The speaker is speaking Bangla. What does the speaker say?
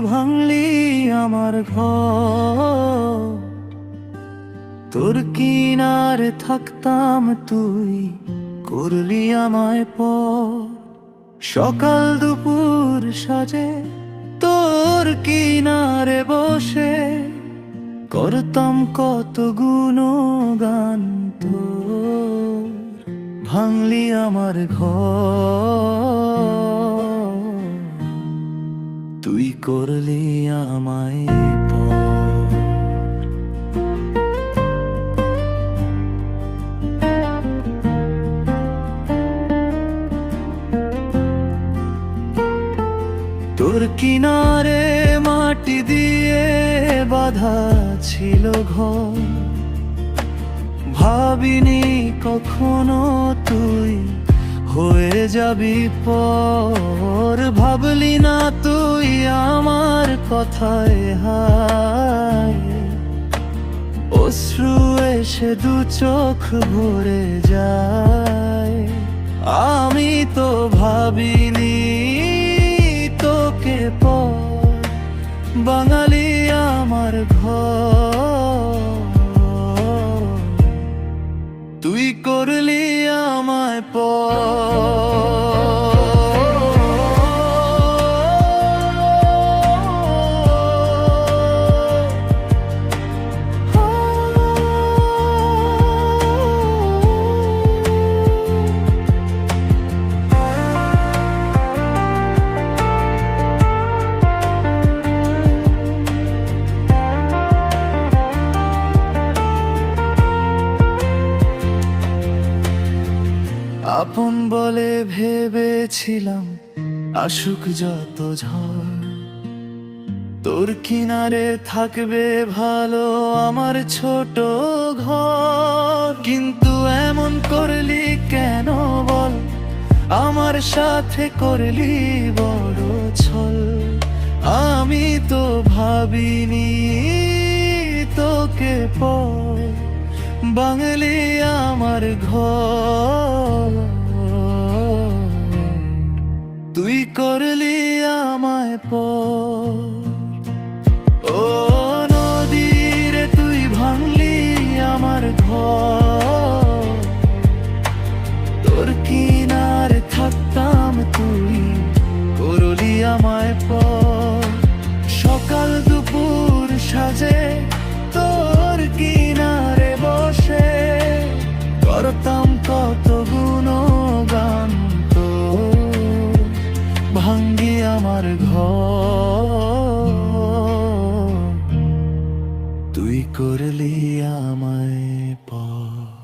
ভাঙলি আমার ঘর। তোর কিনারে থাকতাম তুই, করলি আমায় প সকাল দুপুর সাজে তোর কিনারে বসে, করতাম কত গুণগান তোর। ভাঙলি আমার ঘর। তুই করলি আমায় তোর কিনারে মাটি দিয়ে বাধা ছিল ঘর। ভাবিনি কখনো তুই যাবি পর, ভাবলি না তুই আমার কথায় হায়। এসে দু চোখ ভরে যায়। আমি তো ভাবিনি তোকে পর, বাঙালি আমার ঘর। আপন বলে ভেবেছিলাম, আসুক যত ঝড়। তোর কিনারে থাকবে ভালো আমার ছোট ঘর। কিন্তু এমন করলি কেন বল? আমার সাথে করলি বড় ছল। আমি তো ভাবিনি তোকে পর। বাঙালি আমার ঘর। তুই করলি আমায় প ও তুই ভাঙলি আমার ঘর। তোর কিনারে থাকতাম তুই আমায় পর। সকাল দুপুর সাজে তুই করলি আমায় পর